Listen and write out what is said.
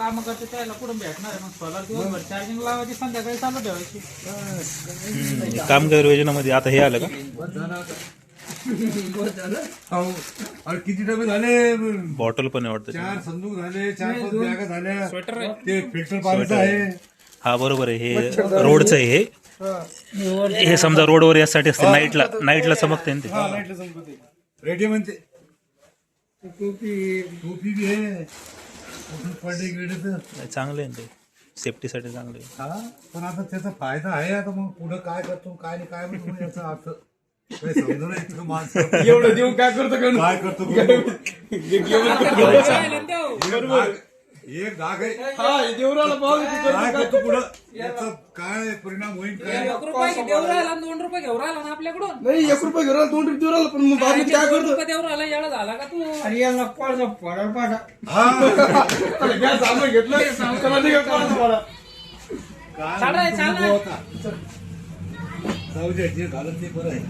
काम करते त्याला कुठून भेटणार आहे? मग सोलार दिवसभर चार्जिंग लावायची संध्याकाळी चालू ठेवायची. हम्म, कामगार योजनेमध्ये आता हे आलं का? हो. अरे किती डबे झाले? बॉटल पण आहे वाटतं चार संदूक झाले चार पाच बॅगा झाल्या. स्वेटर ते फिल्टर पाण्याचं आहे. हा बरोबर आहे. हे रोडचं आहे हे. हे. समजा रोडवर यासाठी असते नाईटला नाईटला चमकते ना ते. रेडिओ म्हणते. टोपी. टोपी बी आहे. पडले गेले तर नाही, चांगलं आहे ना ते. सेफ्टीसाठी चांगलं आहे. हा पण आता त्याचा फायदा आहे आता मग पुढं काय करतो काय नाही काय म्हणतो याचा अर्थ काही माणसं एवढं देऊन काय करतो का काय करतो तू? एक डाग आहे. हा हे देवराला काय करतो पुढं? याचा काय परिणाम होईल काय? एक रुपये देऊ राहिला आणि दोन रुपये घेऊ राहिला ना आपल्याकडून? नाही एक रुपये घेऊन दोन रुपये देऊ राहिला पण मग बाबू काय दोन करतो? रुपये देऊ राहिला येडा झाला का तू? हा. घ्या सामान घेतलं त्याला नाही घेत कोणाचं मला. काय चाल चाल. होता जाऊ दे जे झालं ते बरं आहे.